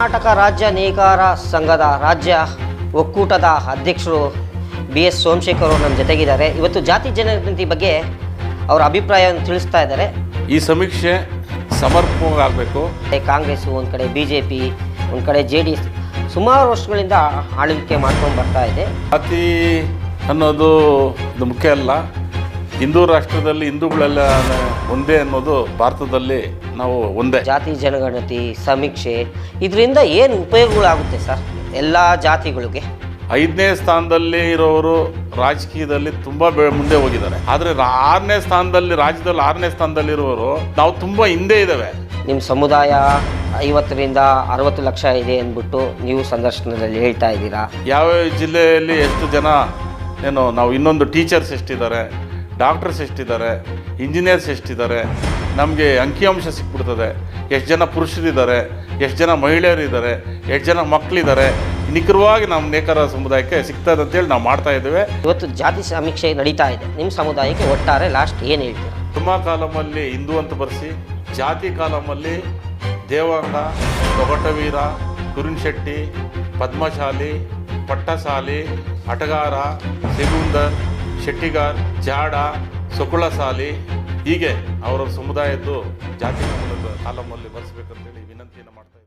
ಕರ್ನಾಟಕ ರಾಜ್ಯ ನೇಕಾರ ಸಂಘದ ರಾಜ್ಯ ಒಕ್ಕೂಟದ ಅಧ್ಯಕ್ಷರು ಬಿ ಎಸ್ ಸೋಮಶೇಖರ್ ಅವರು ನಮ್ಮ ಜೊತೆಗಿದ್ದಾರೆ. ಇವತ್ತು ಜಾತಿ ಜನಗಣತಿ ಬಗ್ಗೆ ಅವರ ಅಭಿಪ್ರಾಯವನ್ನು ತಿಳಿಸ್ತಾ ಇದ್ದಾರೆ. ಈ ಸಮೀಕ್ಷೆ ಸಮರ್ಪಕವಾಗಬೇಕು ಕಾಂಗ್ರೆಸ್ ಒಂದು ಕಡೆ ಬಿ ಜೆ ಪಿ ಒಂದು ಕಡೆ ಜೆ ಡಿ ಎಸ್ ಸುಮಾರು ವರ್ಷಗಳಿಂದ ಆಳ್ವಿಕೆ ಮಾಡ್ಕೊಂಡು ಬರ್ತಾ ಇದೆ. ಜಾತಿ ಅನ್ನೋದು ಮುಖ್ಯ ಅಲ್ಲ. ಹಿಂದೂ ರಾಷ್ಟ್ರದಲ್ಲಿ ಹಿಂದೂಗಳೆಲ್ಲ ಒಂದೇ ಅನ್ನೋದು ಭಾರತದಲ್ಲಿ ನಾವು ಒಂದೇ. ಜಾತಿ ಜನಗಣತಿ ಸಮೀಕ್ಷೆ ಇದರಿಂದ ಏನು ಉಪಯೋಗಗಳಾಗುತ್ತೆ ಸರ್ ಎಲ್ಲ ಜಾತಿಗಳಿಗೆ? ಐದನೇ ಸ್ಥಾನದಲ್ಲಿ ಇರೋರು ರಾಜಕೀಯದಲ್ಲಿ ತುಂಬ ಬೆ ಮುಂದೆ ಹೋಗಿದ್ದಾರೆ. ಆದರೆ ಆರನೇ ಸ್ಥಾನದಲ್ಲಿ ರಾಜ್ಯದಲ್ಲಿ ಆರನೇ ಸ್ಥಾನದಲ್ಲಿ ಇರೋರು ನಾವು ತುಂಬ ಹಿಂದೆ ಇದ್ದಾವೆ. ನಿಮ್ಮ ಸಮುದಾಯ ಐವತ್ತರಿಂದ ಅರವತ್ತು ಲಕ್ಷ ಇದೆ ಅಂದ್ಬಿಟ್ಟು ನೀವು ಸಂದರ್ಶನದಲ್ಲಿ ಹೇಳ್ತಾ ಇದ್ದೀರಾ? ಯಾವ ಜಿಲ್ಲೆಯಲ್ಲಿ ಎಷ್ಟು ಜನ ಏನು ನಾವು ಇನ್ನೊಂದು ಟೀಚರ್ಸ್ ಎಷ್ಟಿದ್ದಾರೆ? ಡಾಕ್ಟರ್ಸ್ ಎಷ್ಟಿದ್ದಾರೆ ಇಂಜಿನಿಯರ್ಸ್ ಎಷ್ಟಿದ್ದಾರೆ ನಮಗೆ ಅಂಕಿಅಂಶ ಸಿಕ್ಬಿಡ್ತದೆ. ಎಷ್ಟು ಜನ ಪುರುಷರಿದ್ದಾರೆ ಎಷ್ಟು ಜನ ಮಹಿಳೆಯರಿದ್ದಾರೆ ಎಷ್ಟು ಜನ ಮಕ್ಕಳಿದ್ದಾರೆ ನಿಖರವಾಗಿ ನಮ್ಮ ನೇಕಾರ ಸಮುದಾಯಕ್ಕೆ ಸಿಗ್ತದೆ ಅಂತೇಳಿ ನಾವು ಮಾಡ್ತಾ ಇದ್ದೇವೆ. ಇವತ್ತು ಜಾತಿ ಸಮೀಕ್ಷೆ ನಡೀತಾ ಇದೆ. ನಿಮ್ಮ ಸಮುದಾಯಕ್ಕೆ ಒಟ್ಟಾರೆ ಲಾಸ್ಟ್ ಏನು ಹೇಳ್ತೀರಾ? ಧರ್ಮ ಕಾಲಮಲ್ಲಿ ಹಿಂದೂ ಅಂತ ಬರೆಸಿ ಜಾತಿ ಕಾಲಮಲ್ಲಿ ದೇವಾಂಗ ತೊಗಟವೀರ ಕುರಿನ್ ಶೆಟ್ಟಿ ಪದ್ಮಶಾಲಿ ಪಟ್ಟಸಾಲಿ ಅಟಗಾರ ಸಿಗುಂದರ್ ಶೆಟ್ಟಿಗಾರ್ ಜಾಡ ಸೊಕುಳಸಾಲಿ ಹೀಗೆ ಅವರ ಸಮುದಾಯದ್ದು ಜಾತಿ ಕಾಲಮಲ್ಲಿ ಬರೆಸ್ಬೇಕಂತೇಳಿ ವಿನಂತಿಯನ್ನು ಮಾಡ್ತಾರೆ